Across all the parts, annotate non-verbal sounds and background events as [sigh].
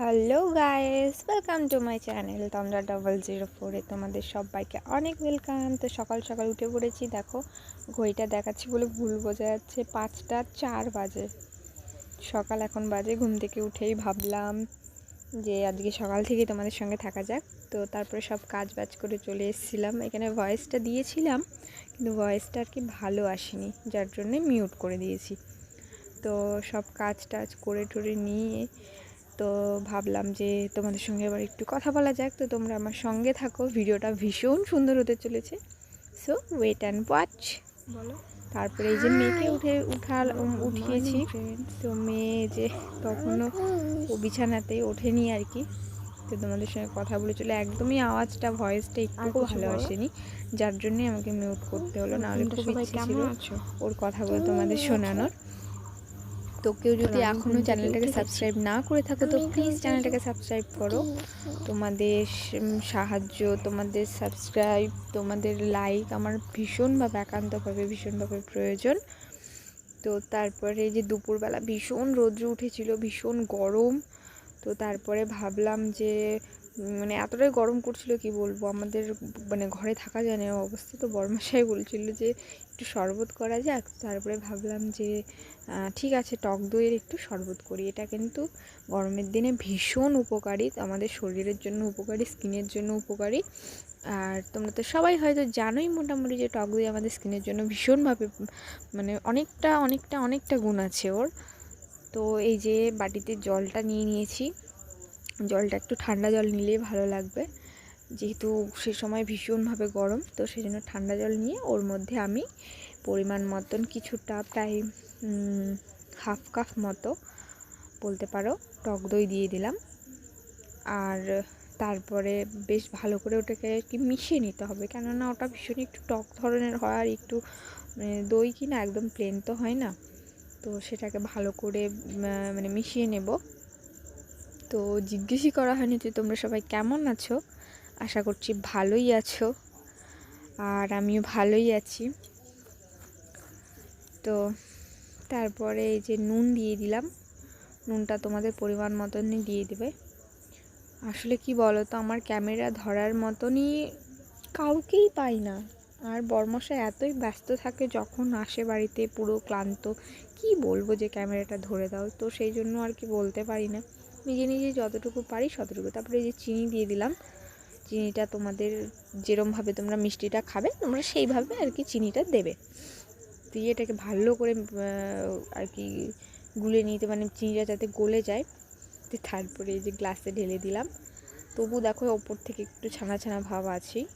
Hello guys welcome to my channel তোমরা double zero ফোরে তোমাদের সবাইকে অনেক ওয়েলকাম তো সকাল সকাল উঠে পড়েছি, দেখো, ঘড়িটা দেখাচ্ছি বলে ভুল বোঝা যাচ্ছে, পাঁচটা চার বাজে। সকাল এখন বাজে, ঘুম থেকে উঠেই ভাবলাম যে আজকে সকাল থেকে তোমাদের সঙ্গে থাকা যাক। তো তারপরে সব কাজ বাজ করে চলে এসেছিলাম। এখানে ভয়েসটা দিয়েছিলাম, কিন্তু ভয়েসটা আর কি ভালো আসেনি, যার জন্যে মিউট করে দিয়েছি। তো সব কাজ টাজ করে টরে নিয়ে তো ভাবলাম যে তোমাদের সঙ্গে এবার একটু কথা বলা যাক। তো তোমরা আমার সঙ্গে থাকো ভিডিওটা ভীষণ সুন্দর হতে চলেছে। সো ওয়েট অ্যান্ড ওয়াচ বলো। তারপরে এই যে মেয়েকে উঠে উঠাল উঠিয়েছি। তো মেয়ে যে তখনও ও বিছানাতেই ওঠেনি আর কি। তো তোমাদের সঙ্গে কথা বলে চলে একদমই আওয়াজটা ভয়েসটা একটু ভালো আসেনি যার জন্যে আমাকে মিউট করতে হলো নাহলে খুব ইচ্ছে ছিল ওর কথাগুলো তোমাদের শোনানোর। তো কেউ যদি এখনও চ্যানেলটাকে সাবস্ক্রাইব না করে থাকো তো প্লিজ চ্যানেলটাকে সাবস্ক্রাইব করো। তোমাদের সাহায্য তোমাদের সাবস্ক্রাইব তোমাদের লাইক আমার ভীষণভাবে একান্তভাবে ভীষণভাবে প্রয়োজন। তো তারপরে যে দুপুরবেলা ভীষণ রৌদ্র উঠেছিল ভীষণ গরম। তো তারপরে ভাবলাম যে মানে এতটাই গরম করছিল কি বলব? আমাদের মানে ঘরে থাকা যায় না অবস্থা। তো বরমাসাই বলছিল যে, একটু শরবত করা যাক। তারপরে ভাবলাম যে ঠিক আছে, টক দইয়ের একটু শরবত করি। এটা কিন্তু গরমের দিনে ভীষণ উপকারী। আমাদের শরীরের জন্য উপকারী, স্কিনের জন্য উপকারী। আর তোমরা তো সবাই হয়তো জানোই মোটামুটি যে, টক দই আমাদের স্কিনের জন্য ভীষণভাবে মানে অনেকটা অনেকটা অনেকটা গুণ আছে ওর। তো এই যে, বাটিতে জলটা নিয়ে নিয়েছি। জলটা একটু ঠান্ডা জল নিলেই ভালো লাগবে। যেহেতু সে সময় ভীষণভাবে গরম, তো সেই জন্য ঠান্ডা জল নিয়ে ওর মধ্যে আমি পরিমাণ মতন কিছুটা প্রায় হাফ কাপ মতো বলতে পারো টক দই দিয়ে দিলাম। আর তারপরে বেশ ভালো করে ওটাকে আর কি মিশিয়ে নিতে হবে, কেননা ওটা ভীষণ একটু টক ধরনের হয় আর একটু মানে দই কিনা একদম প্লেন তো হয় না। তো সেটাকে ভালো করে মানে মিশিয়ে নেব। তো জিজ্ঞেসই করা হয়নি যে তোমরা সবাই কেমন আছো? আশা করছি ভালোই আছো। আর আমিও ভালোই আছি। তো তারপরে এই যে নুন দিয়ে দিলাম। নুনটা তোমাদের পরিমাণ মতনই দিয়ে দেবে। আসলে কি বলো তো আমার ক্যামেরা ধরার মতনই কাউকেই পাই না। আর বর্মশা এতই ব্যস্ত থাকে যখন আসে বাড়িতে পুরো ক্লান্ত। কি বলব যে ক্যামেরাটা ধরে দাও? তো সেই জন্য আর কি বলতে পারি না। নিজে নিজে যতটুকু পারি ততটুকু তারপরে যে চিনি দিয়ে দিলাম, চিনিটা তোমাদের যেরমভাবে তোমরা মিষ্টিটা খাবে, তোমরা সেইভাবে আর কি চিনিটা দেবে। দিয়ে এটাকে ভালো করে আর কি গুলে নিতে মানে চিনিটা যাতে গলে যায়। তো তারপরে এই যে গ্লাসে ঢেলে দিলাম। তবু দেখো ওপর থেকে একটু ছানা ছানা ভাব আছেই।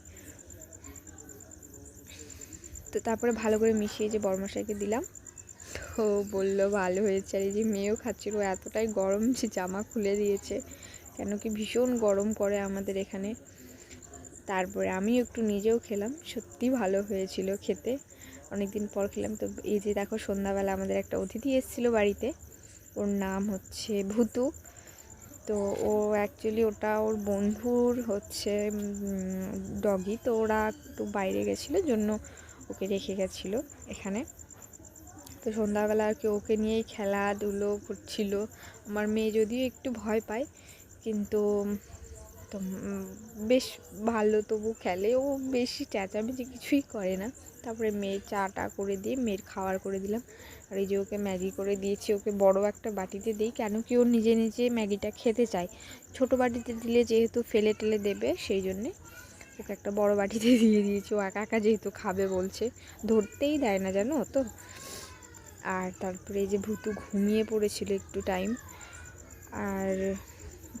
তো তারপরে ভালো করে মিশিয়ে যে বরমশাইকে দিলাম তো বলল, ভালো হয়েছে আর এই যে মেয়েও খাচ্ছিল এতটাই গরম যে জামা খুলে দিয়েছে। কেন কি ভীষণ গরম করে আমাদের এখানে। তারপরে আমি একটু নিজেও খেলাম, সত্যি ভালো হয়েছিল খেতে। অনেক দিন পর খেলাম, তো এই যে দেখো সন্ধ্যাবেলা আমাদের একটা অতিথি এসেছিল বাড়িতে, ওর নাম হচ্ছে ভুতু। তো ও অ্যাকচুয়ালি ওটা ওর বন্ধুর হচ্ছে ডগি তো ওরা একটু বাইরে গেছিল, জন্য ওকে রেখে গেছিল এখানে। তো সন্ধ্যাবেলা আর কি ওকে নিয়েই খেলাধুলো করছিল। আমার মেয়ে যদিও একটু ভয় পায়, কিন্তু তো বেশ ভালো তবু খেলে। ও বেশি চেঁচামেচি কিছুই করে না। তারপরে মেয়ের চাটা করে দিয়ে মেয়ের খাওয়ার করে দিলাম। আর এই যে ওকে ম্যাগি করে দিয়েছি, ওকে বড় একটা বাটিতে দিই, কেন কি ও নিজে নিজে ম্যাগিটা খেতে চায়। ছোট বাটিতে দিলে যেহেতু ফেলে টেলে দেবে, সেই জন্যে ওকে একটা বড় বাটিতে [laughs] দিয়ে দিয়েছি। ও একা একা যেহেতু খাবে বলছে, ধরতেই দেয় না, জানো তো? আর তারপরে যে ভুতু ঘুমিয়ে পড়েছিল একটু টাইম আর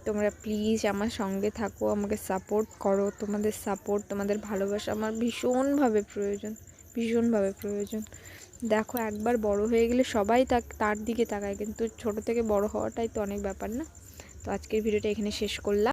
তোমরা প্লিজ আমার সঙ্গে থাকো, আমাকে সাপোর্ট করো, তোমাদের সাপোর্ট তোমাদের ভালোবাসা আমার ভীষণভাবে প্রয়োজন ভীষণভাবে প্রয়োজন। দেখো একবার বড় হয়ে গেলে সবাই তাক, তার দিকে তাকায়, কিন্তু ছোট থেকে বড় হওয়াটাই তো অনেক ব্যাপার না। তো আজকের ভিডিওটা এখানে শেষ করলাম।